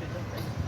Thank you.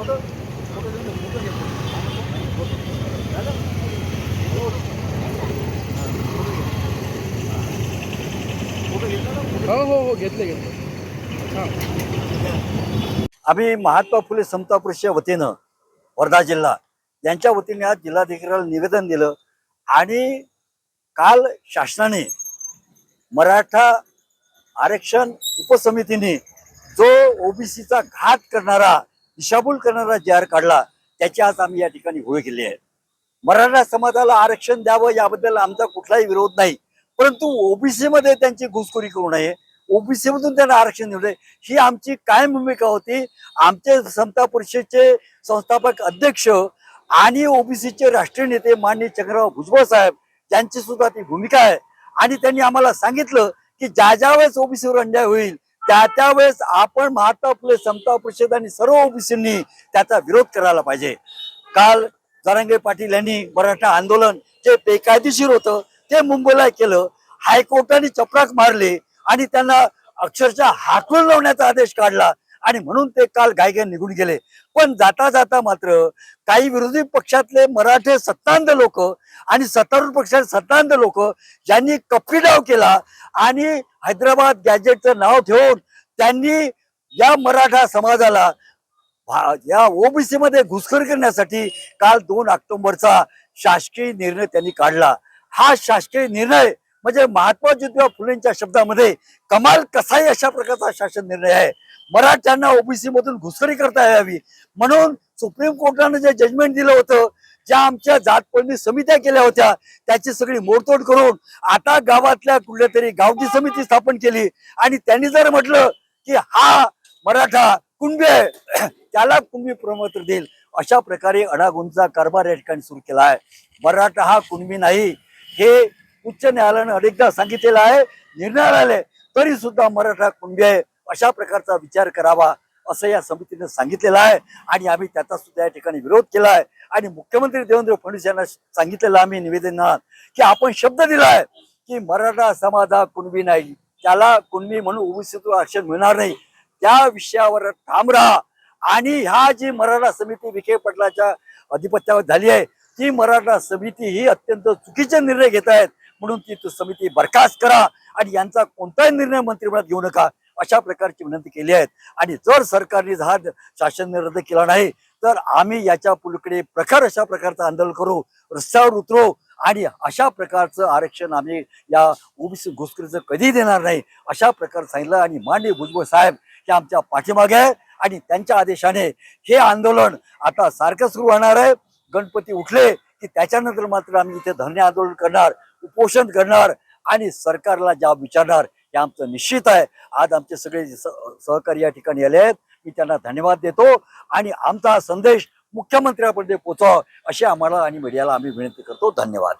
Photo घेतो. हो हो हो घेतले घेतले. हा. आम्ही महात्मा फुले समता परिषदेच्या वतीनं वर्धा जिल्हा यांच्या वतीने आज जिल्हाधिकाऱ्याला निवेदन दिलं आणि काल शासनाने मराठा आरक्षण उपसमितीने जो ओबीसीचा घात करणारा दिशाभूल करणारा जी काढला त्याची आज आम्ही या ठिकाणी होळी केली आहे. मराठा समाजाला आरक्षण द्यावं याबद्दल आमचा कुठलाही विरोध नाही. परंतु ओबीसी मध्ये त्यांची घुसखोरी करू नये ओबीसी मधून त्यांना आरक्षण देऊ नये ही आमची कायम भूमिका होती? आमचे समता परिषदेचे संस्थापक अध्यक्ष आणि ओबीसीचे राष्ट्रीय नेते माननीय चंद्रराव भुजबळ साहेब यांची सुद्धा ती भूमिका आहे. आणि त्यांनी आम्हाला सांगितलं की ज्या ज्या वेळेस ओबीसीवर अन्याय होईल त्या त्यावेळेस आपण महात्मा फुले समता परिषद आणि सर्व ओबीसींनी त्याचा विरोध करायला पाहिजे. काल जरांगे पाटील यांनी मराठा आंदोलन जे बेकायदेशीर होतं ते मुंबईला केलं. हायकोर्टाने चपराक मारले आणि त्यांना अक्षरशः हाकलून लावण्याचा आदेश काढला. आणि म्हणून ते काल गायगन निघून गेले. पण जाता जाता मात्र काही विरोधी पक्षातले मराठे सत्तांध लोक आणि सत्तारूढ पक्षाचे सत्तांध लोक ज्यांनी कप्पी केला आणि हैदराबाद गॅजेटचं नाव ठेवून त्यांनी या मराठा समाजाला भा- या ओबीसी मध्ये घुसखोरी करण्यासाठी काल दोन ऑक्टोबरचा शासकीय निर्णय त्यांनी काढला. हा शासकीय निर्णय म्हणजे महात्मा ज्योतिबा फुलेंच्या शब्दामध्ये कमाल कसाही अशा प्रकारचा शासन निर्णय आहे? मराठ्यांना ओबीसी मधून घुसखोरी करता यावी. म्हणून सुप्रीम कोर्टानं जे जजमेंट दिलं होतं ज्या आमच्या जातपळणी समित्या केल्या होत्या त्याची सगळी मोडतोड करून आता गावातल्या कुठल्या तरी गावठी समिती स्थापन केली. आणि त्यांनी जर म्हटलं की हा मराठा कुणबी आहे त्याला कुंभी प्रमत्र देईल. अशा प्रकारे अडागुंचा कारभार या ठिकाणी सुरू केला आहे. मराठा हा कुणबी नाही. हे उच्च न्यायालयानं अनेकदा सांगितलेलं आहे निर्णय आले तरी सुद्धा मराठा कुणबी आहे अशा प्रकारचा विचार करावा असं या समितीने सांगितलेलं आहे. आणि आम्ही त्याचा सुद्धा या ठिकाणी विरोध केला आहे. आणि मुख्यमंत्री देवेंद्र फडणवीस यांना सांगितलेलं आम्ही निवेदनात की आपण शब्द दिला आहे की मराठा समाज हा कुणबी नाही. त्याला कुणबी म्हणून ओबीसीतून आरक्षण मिळणार नाही. त्या विषयावर ठाम राहा. आणि ह्या जी मराठा समिती विखे पटलाच्या अधिपत्यावर झाली आहे ती मराठा समिती ही अत्यंत चुकीचे निर्णय घेत आहेत. म्हणून ती समिती बरखास्त करा आणि यांचा कोणताही निर्णय मंत्रिमंडळात घेऊ नका अशा प्रकारची विनंती केली आहे आणि जर सरकारने हा शासन रद्द केला नाही तर आम्ही याच्या पुलकडे प्रखर अशा प्रकारचं आंदोलन करू रस्त्यावर उतरू आणि अशा प्रकारचं आरक्षण आम्ही या ओबीसी घुसखोरीचं कधी देणार नाही अशा प्रकार सांगितलं आणि माननीय भुजबळ साहेब हे आमच्या पाठीमागे आहे आणि त्यांच्या आदेशाने हे आंदोलन आता सारखं सुरू होणार आहे. गणपती उठले की त्याच्यानंतर मात्र आम्ही इथे धरणे आंदोलन करणार. उपोषण करणार आणि सरकारला जाब विचारणार हे आमचं निश्चित आहे. आज आमचे सगळे सहकारी या ठिकाणी आले आहेत मी त्यांना धन्यवाद देतो आणि आमचा हा संदेश मुख्यमंत्र्यापर्यंत पोहोचावा अशी आम्हाला आणि मीडियाला आम्ही विनंती करतो. धन्यवाद.